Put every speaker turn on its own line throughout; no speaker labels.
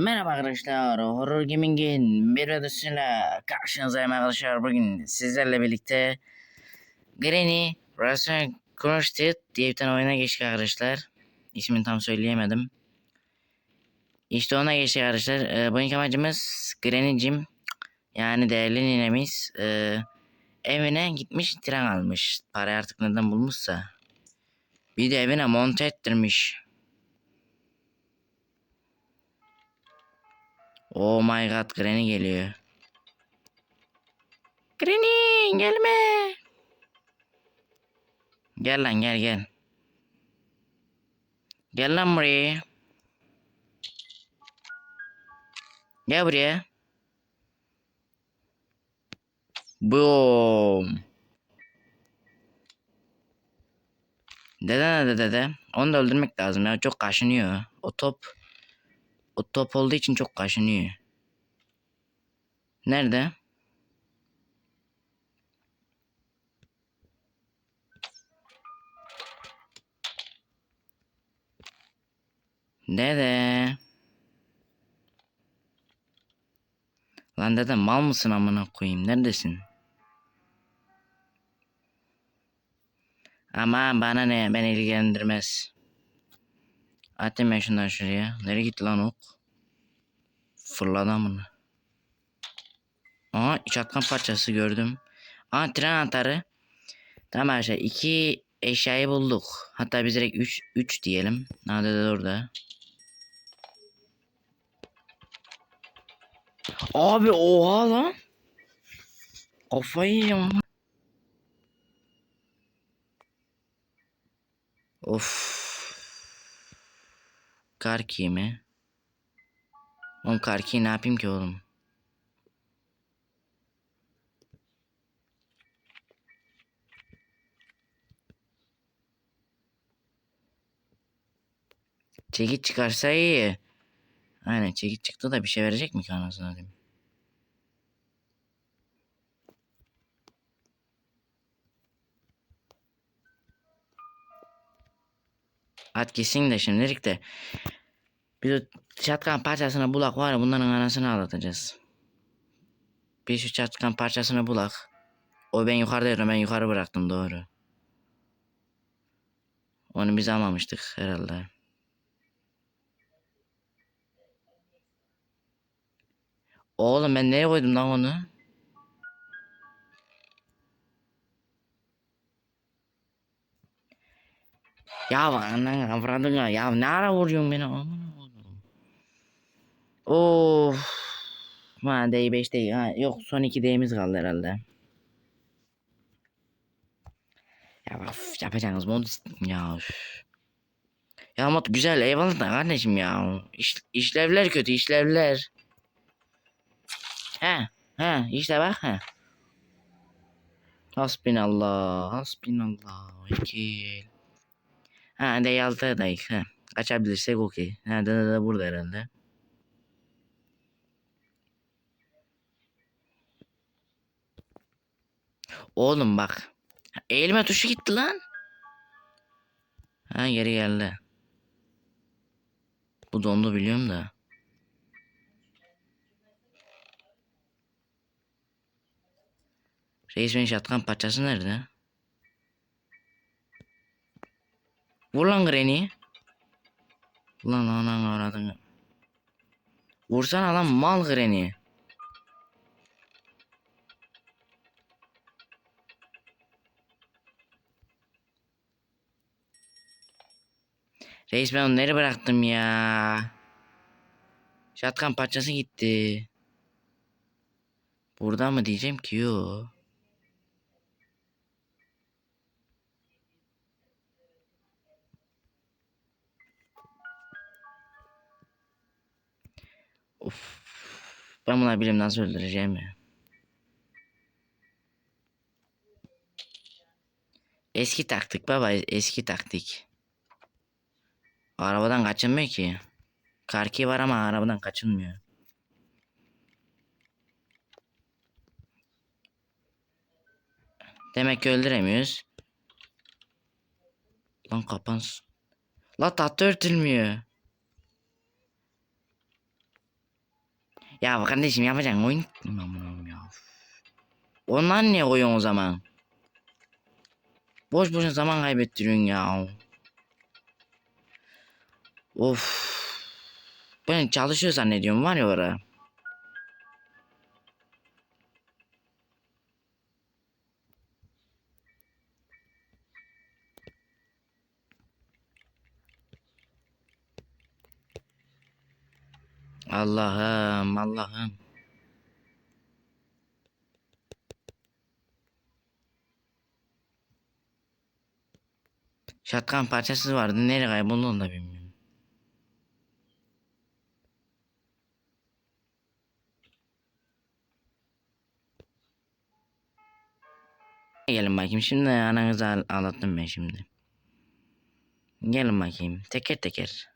merhaba arkadaşlar. Horror Gaming'in bir videosuyla karşınızdayım arkadaşlar. Bugün sizlerle birlikte Granny Russian Crushed diye bir tane oyuna geçtik arkadaşlar. İsmini tam söyleyemedim. İşte ona geçtik arkadaşlar. Ee, bugünkü amacımız Granny'cim yani değerli ninemiz e, evine gitmiş tren almış. Parayı artık neden bulmuşsa. Bir de evine monte ettirmiş. Oh my god Granny geliyor. Granny gelme. Gel lan gel gel. Gel lan buraya. Gel buraya. Boom. Dede nerede dede? Onu da öldürmek lazım ya çok kaşınıyor. O top o top olduğu için çok kaşınıyor. Nerede? Dede. Lan dede mal mısın amına koyayım? Neredesin? Aman bana ne? Beni ilgilendirmez. Atayım ben şuraya. Nereye gitti lan ok? Fırladı amına. Aha çatkan parçası gördüm. Aha tren anahtarı. Tamam arkadaşlar iki eşyayı bulduk. Hatta biz direkt 3 3 diyelim. Nerede de orada. Abi oha lan. Kafayı yiyeceğim ama. Of. Karki mi? Oğlum Karki'yi ne yapayım ki oğlum? Çekiç çıkarsa iyi. Aynen çekiç çıktı da bir şey verecek mi ki anasını diyeyim. At kesin de şimdilik de. Bir çatkan parçasını bulak var ya bunların anasını ağlatacağız. Bir şu çatkan parçasını bulak. O ben yukarıda yürüyorum ben yukarı bıraktım doğru. Onu biz almamıştık herhalde. Oğlum ben nereye koydum lan onu? Ya anan avradın ya. Ya ne ara vuruyorsun beni? Aman oğlum. Of. Ha D5 değil. Ha, yok son iki D'miz kaldı herhalde. Ya of, yapacağınız mod ya. Üf. Ya mod güzel eyvallah da kardeşim ya. İş, işlevler kötü işlevler. He he işte bak he. Hasbinallah hasbinallah vekil. Ha D6'dayız ha. Kaçabilirsek okey. Ha da da burada herhalde. Oğlum bak. Eğilme tuşu gitti lan. Ha geri geldi. Bu dondu biliyorum da. Reis beni şatkan parçası nerede? Vur lan Granny. Lan anan aradın. Vursana lan mal Granny. Reis ben onu nereye bıraktım ya? Şatkan parçası gitti. Burada mı diyeceğim ki yo. Of. Ben bunları bilim nasıl öldüreceğim ya. Eski taktik baba eski taktik. Arabadan kaçınmıyor ki. Karki var ama arabadan kaçınmıyor. Demek ki öldüremiyoruz. Lan kapansın. La tahta örtülmüyor. Ya kardeşim yapacaksın oyun. Aman ya. Onlar niye koyuyorsun o zaman? Boş boşuna zaman kaybettiriyorsun ya. Of. Ben çalışıyor zannediyorum var ya orada. Allah'ım Allah'ım. Şatkan parçası vardı. Nereye kayboldu onu da bilmiyorum. Gelin bakayım. Şimdi ananızı ağ- ağlattım ben şimdi. Gelin bakayım. Teker teker.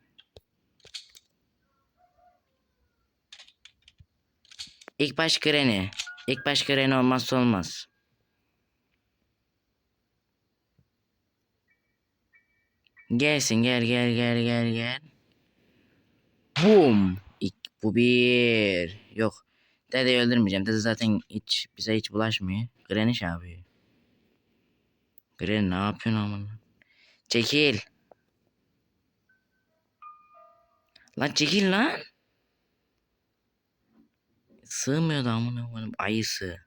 İlk baş kreni. İlk baş kreni olmazsa olmaz. Gelsin gel gel gel gel gel. Boom. İlk, bu bir. Yok. Dedeyi öldürmeyeceğim. Dede zaten hiç bize hiç bulaşmıyor. Greniş abi. Gren ne yapıyorsun aman? Çekil. Lan çekil lan. Sığmıyor da amına koyayım. Ayısı.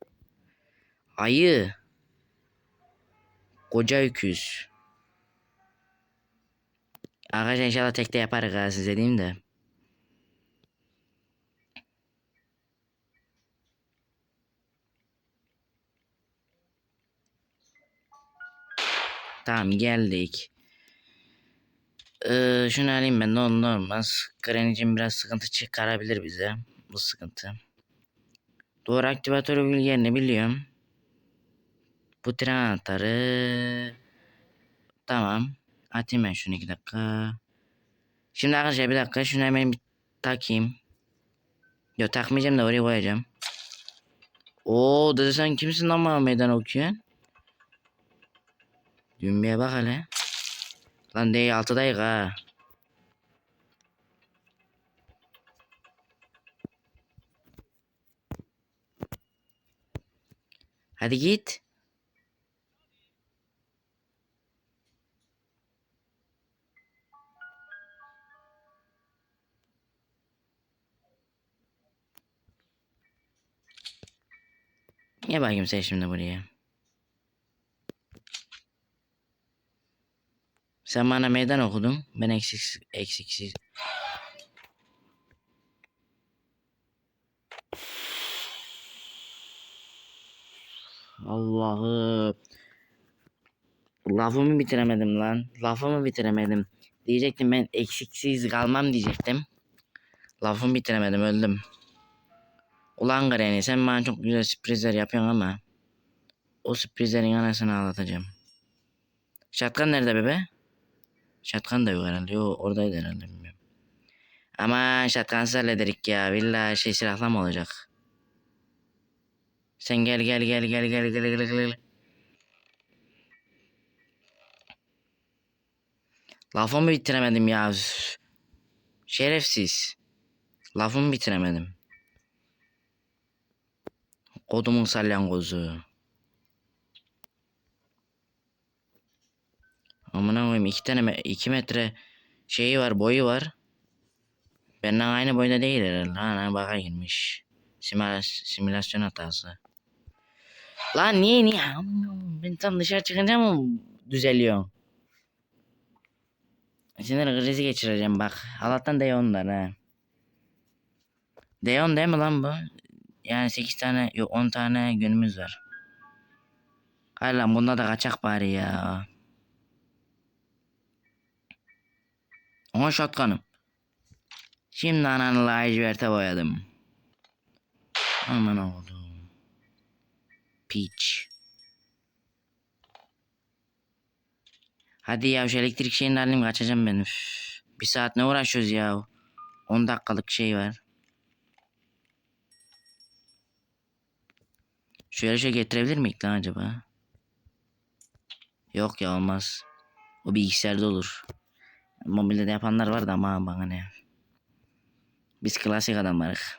Ayı. Koca öküz. Arkadaşlar inşallah tekte yaparız ha size diyeyim de. Tamam geldik. Ee, şunu alayım ben de ondan olmaz. Granny'cim biraz sıkıntı çıkarabilir bize. Bu sıkıntı. Doğru aktivatörü bilgilerini biliyorum. Bu tren anahtarı. Tamam. Atayım ben şunu iki dakika. Şimdi arkadaşlar bir dakika şunu hemen bir takayım. Yok takmayacağım da oraya koyacağım. Oo dede sen kimsin bana meydan okuyorsun? Dümbeye bak hele. Lan değil altıdayız ha. Hadi git. Gel bakayım sen şimdi buraya. Sen bana meydan okudun. Ben eksiksiz, eksiksiz. Allah'ım. Lafımı bitiremedim lan. Lafımı bitiremedim. Diyecektim ben eksiksiz kalmam diyecektim. Lafımı bitiremedim öldüm. Ulan Granny sen bana çok güzel sürprizler yapıyorsun ama o sürprizlerin anasını ağlatacağım. Şatkan nerede bebe? Şatkan da yok herhalde. Yok oradaydı herhalde bilmiyorum. Ama şatkansız hallederik ya. Villa şey silahla mı olacak? Sen gel gel gel gel gel gel gel gel. Lafımı bitiremedim ya. Şerefsiz. Lafımı bitiremedim. Kodumun salyangozu. Amına koyayım iki tane iki metre şeyi var boyu var. Benden aynı boyda değil herhalde. Ana baka girmiş. Simülas simülasyon hatası. Lan niye niye? Ben tam dışarı çıkınca mı düzeliyor? Sinir krizi geçireceğim bak. Allah'tan Deon'lar ha. Deon değil mi lan bu? Yani 8 tane yok 10 tane günümüz var. Hay lan bunda da kaçak bari ya. Ama şatkanım. Şimdi ananı laciverte boyadım. Aman oğlum. Peach. Hadi ya şu elektrik şeyini alayım kaçacağım ben. Üf. Bir saat ne uğraşıyoruz ya. 10 dakikalık şey var. Şöyle şey getirebilir miyik lan acaba? Yok ya olmaz. O bilgisayarda olur. Mobilde de yapanlar var da ama bana ne. Biz klasik adamlarız.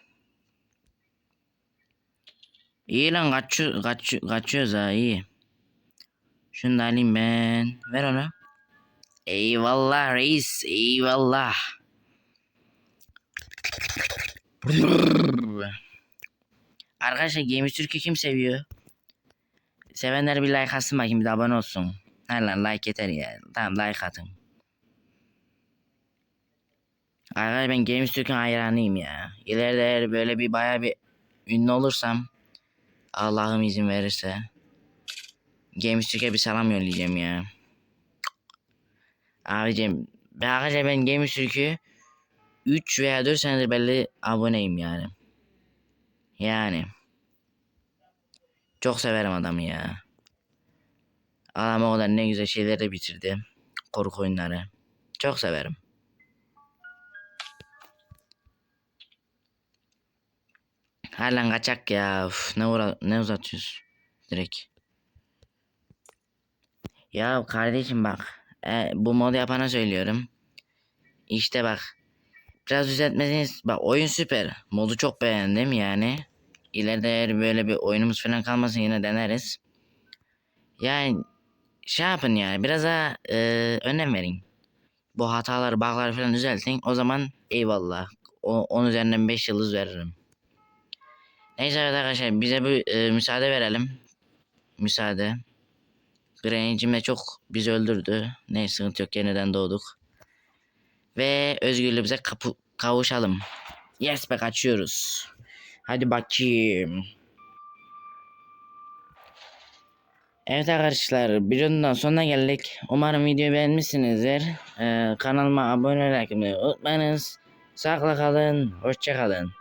İyi lan kaçıyor, kaçıyor, kaçıyoruz ha iyi. Şunu da alayım ben. Ver onu. Eyvallah reis. Eyvallah. Arkadaşlar Games Türk'ü kim seviyor? Sevenler bir like atsın bakayım bir de abone olsun. Her lan like yeter ya. Tamam like atın. Arkadaşlar ben Games Türk'ün hayranıyım ya. İleride böyle bir baya bir ünlü olursam Allah'ım izin verirse Games Türk'e bir selam yollayacağım ya. Abicim ben arkadaşlar ben Games Türk'ü 3 veya 4 senedir belli aboneyim yani. Yani. Çok severim adamı ya. Adam o kadar ne güzel şeyler de bitirdi. Korku oyunları. Çok severim. Halen kaçak ya. Uf, ne, uğra ne uzatıyoruz direkt. Ya kardeşim bak. e, bu modu yapana söylüyorum. İşte bak. Biraz düzeltmesiniz. Bak oyun süper. Modu çok beğendim yani. İleride eğer böyle bir oyunumuz falan kalmasın yine deneriz. Yani şey yapın yani biraz daha e, önem verin. Bu hataları, bug'ları falan düzeltin. O zaman eyvallah. O, 10 üzerinden 5 yıldız veririm. Neyse evet arkadaşlar bize bir e, müsaade verelim. Müsaade. Granny'cim de çok bizi öldürdü. Neyse sıkıntı yok yeniden doğduk. Ve özgürlüğümüze kapı, kavuşalım. Yes be kaçıyoruz. Hadi bakayım. Evet arkadaşlar videonun sonuna geldik. Umarım videoyu beğenmişsinizdir. Ee, kanalıma abone olmayı unutmayınız. Sağlıkla kalın. Hoşça kalın.